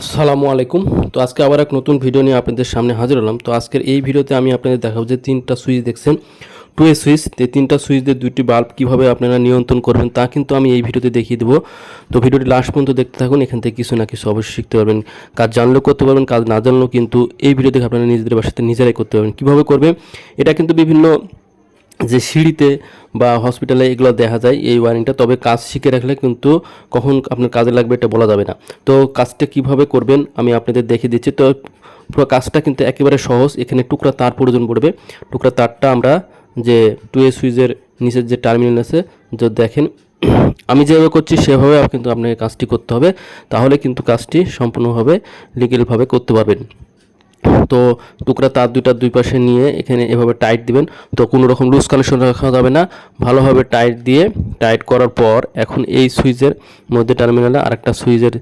আসসালামু আলাইকুম। তো আজকে আবার এক নতুন ভিডিও নিয়ে আপনাদের সামনে হাজির হলাম। তো আজকের এই ভিডিওতে আমি আপনাদের দেখাবো যে তিনটা সুইচ দেখছেন। টু এ সুইচ এই তিনটা সুইচ দিয়ে দুইটি বাল্ব কীভাবে আপনারা নিয়ন্ত্রণ করবেন তা কিন্তু আমি এই ভিডিওতে দেখিয়ে দেবো। তো ভিডিওটি লাস্ট পর্যন্ত দেখতে থাকুন, এখান থেকে কিছু না কিছু অবশ্যই শিখতে পারবেন। কাজ জানলেও করতে পারবেন, কাজ না জানলেও কিন্তু এই ভিডিও দেখে আপনারা নিজেদের বাসাতে নিজেরাই করতে পারবেন। কীভাবে করবে এটা কিন্তু বিভিন্ন যে সিঁড়িতে বা হসপিটালে এগুলো দেখা যায় এই ওয়ারিংটা তবে কাজ শিখে রাখলে কিন্তু কখন আপনার কাজে লাগবে এটা বলা যাবে না। তো কাজটা কীভাবে করবেন আমি আপনাদের দেখিয়ে দিচ্ছি। তো পুরো কাজটা কিন্তু একেবারে সহজ, এখানে টুকরা তার প্রয়োজন পড়বে। টুকরা তারটা আমরা যে টু এ সুইচের নিচের যে টার্মিনাল আছে যে দেখেন, আমি যেভাবে করছি সেভাবে কিন্তু আপনাকে কাজটি করতে হবে। তাহলে কিন্তু কাজটি সম্পূর্ণভাবে লিগেলভাবে করতে পারবেন। তো টুকরা তার দুইটা দুই পাশে নিয়ে এখানে এভাবে টাইট দিবেন। তো কোনো রকম লুজ কানেকশন রাখা যাবে না। ভালোভাবে টাইট দিয়ে টাইট করার পর এখন এই সুইচের মধ্যে টার্মিনালে আরেকটা সুইচের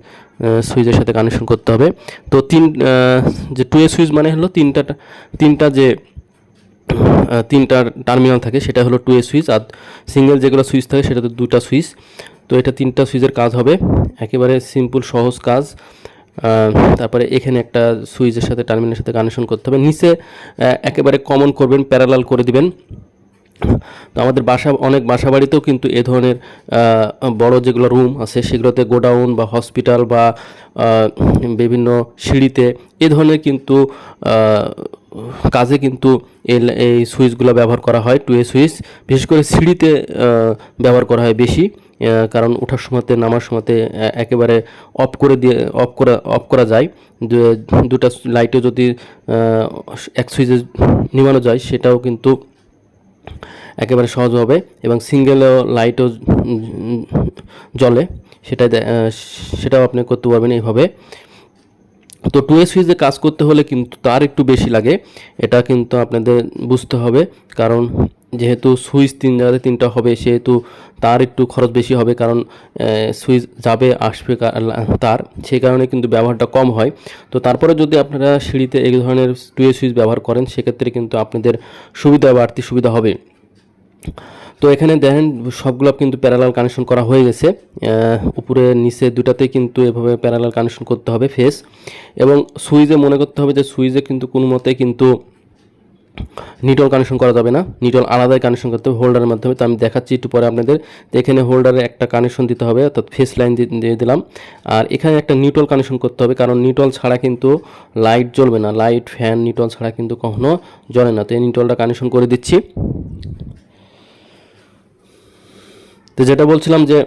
সুইচের সাথে কানেকশন করতে হবে। তো তিন যে টু এ সুইচ মানে হলো তিনটা তিনটা যে তিনটা টার্মিনাল থাকে সেটা হলো টু এ সুইচ আর সিঙ্গেল যেগুলো সুইচ থাকে সেটাতে দুটা সুইচ। তো এটা তিনটা সুইচের কাজ হবে। একেবারে সিম্পল সহজ কাজ। তারপরে এখানে একটা সুইচের সাথে টার্মিনের সাথে কানেকশন করতে হবে। নিচে একেবারে কমন করবেন প্যারালাল করে দিবেন। তো আমাদের বাসা, অনেক বাসা বাড়িতেও কিন্তু এ ধরনের বড় যেগুলো রুম আছে, সেগুলোতে গোডাউন বা হসপিটাল বা বিভিন্ন সিঁড়িতে এ ধরনের কিন্তু কাজে কিন্তু এই সুইচগুলো ব্যবহার করা হয় টু এ সুইচ। বিশেষ করে সিঁড়িতে ব্যবহার করা হয় বেশি কারণ ওঠার সময়তে, নামার সময়তে একেবারে অফ করে দিয়ে অফ করা অফ করা যায়। দুটা লাইটও যদি এক সুইচে নিমানো যায়, সেটাও কিন্তু একেবারে সহজ হবে এবং সিঙ্গেলও লাইটও জ্বলে সেটা সেটাও আপনি করতে পারবেন এইভাবে। তো টু এ সুইচে কাজ করতে হলে কিন্তু তার একটু বেশি লাগে, এটা কিন্তু আপনাদের বুঝতে হবে। কারণ যেহেতু সুইচ তিন জায়গাতে তিনটা হবে, সেহেতু তার একটু খরচ বেশি হবে, কারণ সুইচ যাবে, আসবে তার, সেই কারণে কিন্তু ব্যবহারটা কম হয়। তো তারপরে যদি আপনারা সিঁড়িতে এই ধরনের টু এ সুইচ ব্যবহার করেন, সেক্ষেত্রে কিন্তু আপনাদের সুবিধা বাড়তি সুবিধা হবে। তো এখানে দেখেন, সবগুলো কিন্তু প্যারালাল কানেকশন করা হয়ে গেছে। উপরে, নিচে দুটাতে কিন্তু এভাবে প্যারালাল কানেকশন করতে হবে ফেস এবং সুইচে মনে করতে হবে যে সুইচে কিন্তু কোনো মতে কিন্তু নিটল কানেকশন করা যাবে না। নিটল আলাদাই কানেকশন করতে হবে হোল্ডারের মাধ্যমে। তো আমি দেখাচ্ছি একটু পরে আপনাদের তো এখানে হোল্ডারে একটা কানেকশন দিতে হবে, অর্থাৎ ফেস লাইন দিয়ে দিলাম। আর এখানে একটা নিউট্রাল কানেকশন করতে হবে, কারণ নিউট্রাল ছাড়া কিন্তু লাইট জ্বলবে না। লাইট ফ্যান নিউট্রাল ছাড়া কিন্তু কখনো জ্বলে না। তো এই নিউট্রালটা কানেকশন করে দিচ্ছি। তো যেটা বলছিলাম যে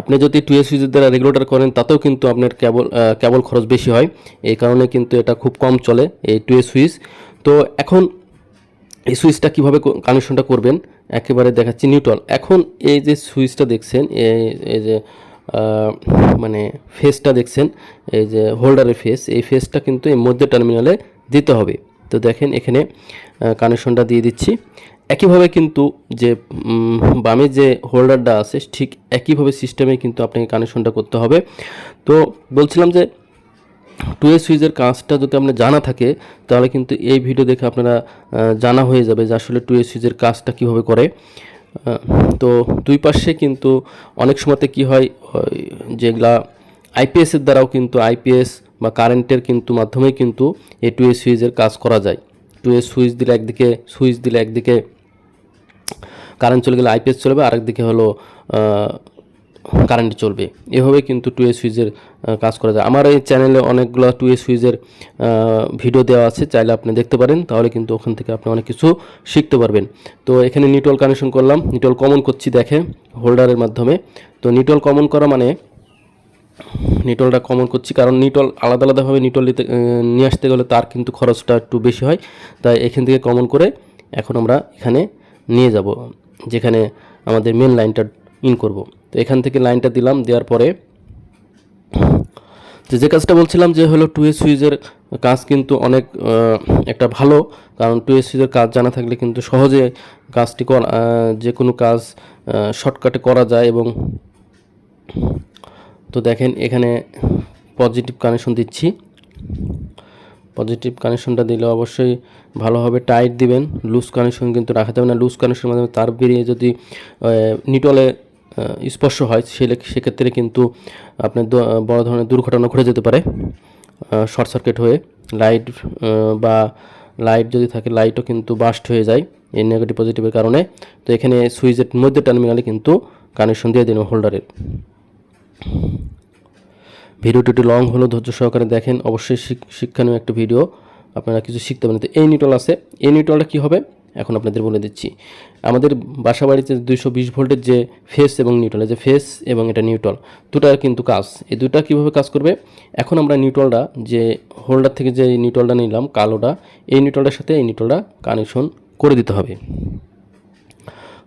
আপনি যদি টু এস সুইচের দ্বারা রেগুলেটার করেন, তাতেও কিন্তু আপনার কেবল কেবল খরচ বেশি হয়। এই কারণে কিন্তু এটা খুব কম চলে এই টু এস সুইচ তো এখন এই সুইচটা কীভাবে কানেকশনটা করবেন? একেবারে দেখাচ্ছি নিউট্রাল এখন এই যে সুইচটা দেখছেন এই এই যে মানে ফেসটা দেখছেন, এই যে হোল্ডারের ফেস এই ফেসটা কিন্তু এই মধ্যে টার্মিনালে দিতে হবে। তো দেখেন এখানে কানেকশনটা দিয়ে দিচ্ছি। একইভাবে কিন্তু যে বামে যে হোল্ডারটা আছে, ঠিক একইভাবে সিস্টেমে কিন্তু আপনাকে কানেকশনটা করতে হবে। তো বলছিলাম যে টু এ সুইচের কাজটা যদি আপনার জানা থাকে, তাহলে কিন্তু এই ভিডিও দেখে আপনারা জানা হয়ে যাবে যে আসলে টু এ সুইচের কাজটা কীভাবে করে। তো দুই পাশে কিন্তু অনেক সময়তে কি হয় যেগুলা আইপিএসের দ্বারাও কিন্তু আইপিএস বা কারেন্টের কিন্তু মাধ্যমেই কিন্তু এই টু এ সুইচের কাজ করা যায়। টু এ সুইচ দিলে একদিকে সুইচ দিলে একদিকে কারেন্ট চলে গেলে আইপিএস চলবে, আরেকদিকে হলো কারেন্ট চলবে। এভাবে কিন্তু টু এ সুইচের কাজ করা যায়। আমার এই চ্যানেলে অনেকগুলো টু এ সুইচের ভিডিও দেওয়া আছে, চাইলে আপনি দেখতে পারেন, তাহলে কিন্তু ওখান থেকে আপনি অনেক কিছু শিখতে পারবেন। তো এখানে নিটল কানেকশন করলাম নিটল কমন করছি দেখে হোল্ডারের মাধ্যমে। তো নিটল কমন করা মানে নিটলটা কমন করছি। কারণ নিটল আলাদা আলাদাভাবে নিটল নিতে নিয়ে আসতে গেলে তার কিন্তু খরচটা একটু বেশি হয়। তাই এখান থেকে কমন করে এখন আমরা এখানে নিয়ে যাব, যেখানে আমাদের মেন লাইনটা ইন করব। তো এখান থেকে লাইনটা দিলাম, দেওয়ার পরে তো যে কাজটা বলছিলাম যে হলো টু এ সুইচের কাজ কিন্তু অনেক একটা ভালো। কারণ টু এ সুইচের কাজ জানা থাকলে কিন্তু সহজে কাজটি করা যে কোনো কাজ শর্টকাটে করা যায় এবং তো দেখেন এখানে পজিটিভ কানেকশন দিচ্ছি। পজিটিভ কানেকশনটা দিলে অবশ্যই ভালোভাবে টাইট দিবেন লুজ কানেকশন কিন্তু রাখা যাবে না। লুজ কানেকশনের মাধ্যমে তার বেরিয়ে যদি নিটলে স্পর্শ হয় সেক্ষেত্রে কিন্তু আপনার বড় ধরনের দুর্ঘটনা ঘটে যেতে পারে শর্ট সার্কিট হয়ে। লাইট বা লাইট যদি থাকে লাইটও কিন্তু বাস্ট হয়ে যায় এই নেগেটিভ পজিটিভের কারণে। তো এখানে সুইচের মধ্যে টার্মিনালে কিন্তু কানেকশন দিয়ে দিন হোল্ডারের ভিডিওটি একটু লং হলেও ধৈর্য সহকারে দেখেন। অবশ্যই শিক- শিক্ষণীয় একটা ভিডিও। আপনারা কিছু শিখতে পারেন। তো এই নিউট্রাল আছে। এই নিউট্রালটা কী হবে? এখন আপনাদের বলে দিচ্ছি। আমাদের বাসা বাড়িতে দুইশো বিশ ভোল্টের যে ফেস এবং নিউট্রাল যে ফেস এবং এটা নিউট্রাল দুটার কিন্তু কাজ। এই দুটা কীভাবে কাজ করবে? এখন আমরা নিউট্রালটা যে হোল্ডার থেকে যে নিউট্রালটা নিলাম, কালোটা, এই নিউট্রালটার সাথে এই নিউট্রালটা কানেকশন করে দিতে হবে।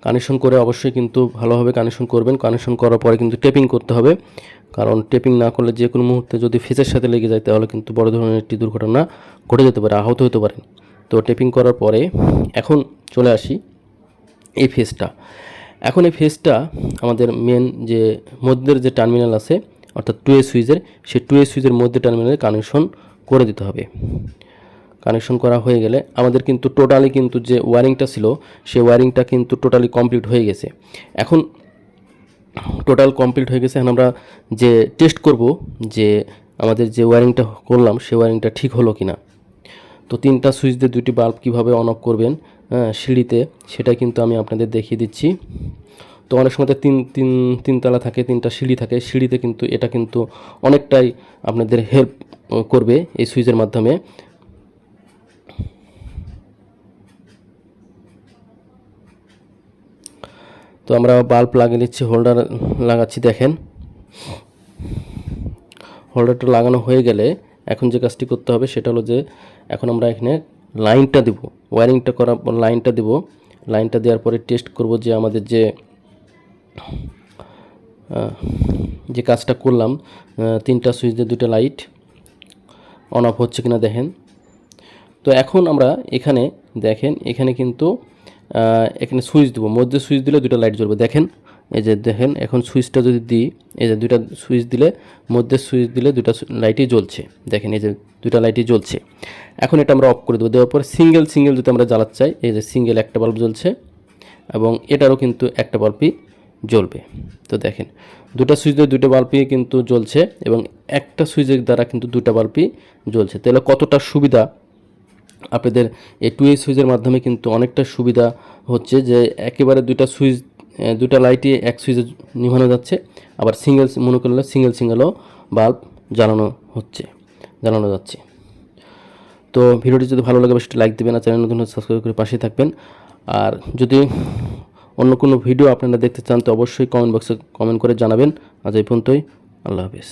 কানেকশন করে অবশ্যই কিন্তু ভালোভাবে কানেকশন করবেন। কানেকশন করার পরে কিন্তু টেপিং করতে হবে। কারণ টেপিং না করলে যে কোনো মুহূর্তে যদি ফেসের সাথে লেগে যায়, তাহলে কিন্তু বড় ধরনের একটি দুর্ঘটনা ঘটে যেতে পারে, আহত হতে পারেন তো টেপিং করার পরে এখন চলে আসি এই ফেসটা এখন এই ফেসটা আমাদের মেন যে মধ্যের যে টার্মিনাল আছে, অর্থাৎ টু এ সুইচের সেই টু এ সুইচের মধ্যে টার্মিনালে কানেকশন করে দিতে হবে। কানেকশন করা হয়ে গেলে আমাদের কিন্তু টোটালি কিন্তু যে ওয়ারিংটা ছিল, সেই ওয়ারিংটা কিন্তু টোটালি কমপ্লিট হয়ে গেছে। এখন টোটাল কমপ্লিট হয়ে গেছে, এখন আমরা যে টেস্ট করব যে আমাদের যে ওয়ারিংটা করলাম, সেই ওয়ারিংটা ঠিক হলো কি না তো তিনটা সুইচ দিয়ে দুটি বাল্ব কীভাবে অন অফ করবেন হ্যাঁ সিঁড়িতে সেটা কিন্তু আমি আপনাদের দেখিয়ে দিচ্ছি। তো অনেক সময় তিন তিন তিনতলা থাকে, তিনটা সিঁড়ি থাকে, সিঁড়িতে কিন্তু এটা কিন্তু অনেকটাই আপনাদের হেল্প করবে এই সুইচের মাধ্যমে। আমরা বাল্ব লাগিয়ে নিচ্ছি হোল্ডার লাগাচ্ছি, দেখেন। হোল্ডারটা লাগানো হয়ে গেলে এখন যে কাজটি করতে হবে সেটা হলো যে এখন আমরা এখানে লাইনটা দেব ওয়ারিংটা করার পর লাইনটা দেব। লাইনটা দেওয়ার পরে টেস্ট করব যে আমাদের যে যে কাজটা করলাম তিনটা সুইচ দিয়ে দুটো লাইট অন অফ হচ্ছে কিনা দেখেন। তো এখন আমরা এখানে, দেখেন, এখানে কিন্তু এখানে সুইচ দেবো। মধ্যে সুইচ দিলে দুটো লাইট জ্বলবে। দেখেন, এই যে দেখেন, এখন সুইচটা যদি দিই, এই যে দুইটা সুইচ দিলে, মধ্যে সুইচ দিলে দুটা লাইটই জ্বলছে। দেখেন, এই যে দুটা লাইটই জ্বলছে। এখন এটা আমরা অফ করে দেবো। দেওয়ার পর সিঙ্গেল সিঙ্গেল যদি আমরা জ্বালাতে চাই, এই যে সিঙ্গেল একটা বাল্ব জ্বলছে এবং এটারও কিন্তু একটা বাল্বই জ্বলবে। তো দেখেন দুটা সুইচ দিয়ে দুটো বাল্বই কিন্তু জ্বলছে এবং একটা সুইচের দ্বারা কিন্তু দুটা বাল্বই জ্বলছে। তাহলে কতটা সুবিধা আপনাদের এই টু এ সুইচের মাধ্যমে কিন্তু অনেকটা সুবিধা হচ্ছে যে একেবারে দুইটা সুইচ দুটা লাইটই এক সুইচে নিভানো যাচ্ছে। আবার সিঙ্গেল, মনে করলে সিঙ্গেল, সিঙ্গেলও বাল্ব জ্বালানো হচ্ছে, জ্বালানো যাচ্ছে। তো ভিডিওটি যদি ভালো লাগে, অবশ্যই লাইক দেবেন আর চ্যানেল নতুন সাবস্ক্রাইব করে পাশে থাকবেন। আর যদি অন্য কোনো ভিডিও আপনারা দেখতে চান, তো অবশ্যই কমেন্ট বক্সে কমেন্ট করে জানাবেন। আজ এই পর্যন্তই, আল্লাহ হাফিজ।